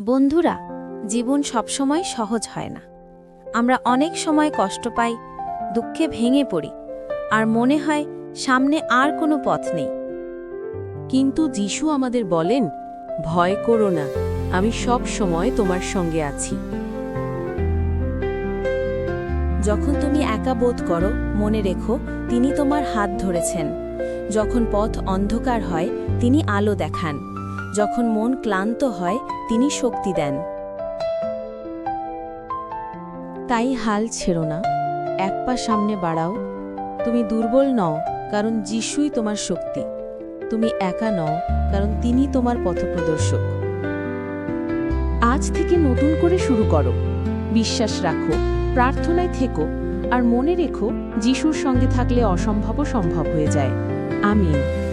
বন্ধুরা, জীবন সবসময় সহজ হয় না। আমরা অনেক সময় কষ্ট পাই, দুঃখে ভেঙে পড়ি, আর মনে হয় সামনে আর কোনো পথ নেই। কিন্তু যিশু আমাদের বলেন, ভয় করো না, আমি সব সময় তোমার সঙ্গে আছি। যখন তুমি একা বোধ করো, মনে রেখো, তিনি তোমার হাত ধরেছেন। যখন পথ অন্ধকার হয়, তিনি আলো দেখান। যখন মন ক্লান্ত হয়, তিনি শক্তি দেন। তাই হাল ছেড়ো না। এক পা সামনে বাড়াও। তুমি দুর্বল নও, কারণ যিশুই তোমার শক্তি। তুমি একা নও, কারণ তিনি তোমার পথপ্রদর্শক। আজ থেকে নতুন করে শুরু করো। বিশ্বাস রাখো, প্রার্থনায় থেকো, আর মনে রেখো, যিশুর সঙ্গে থাকলে অসম্ভবও সম্ভব হয়ে যায়। আমিন।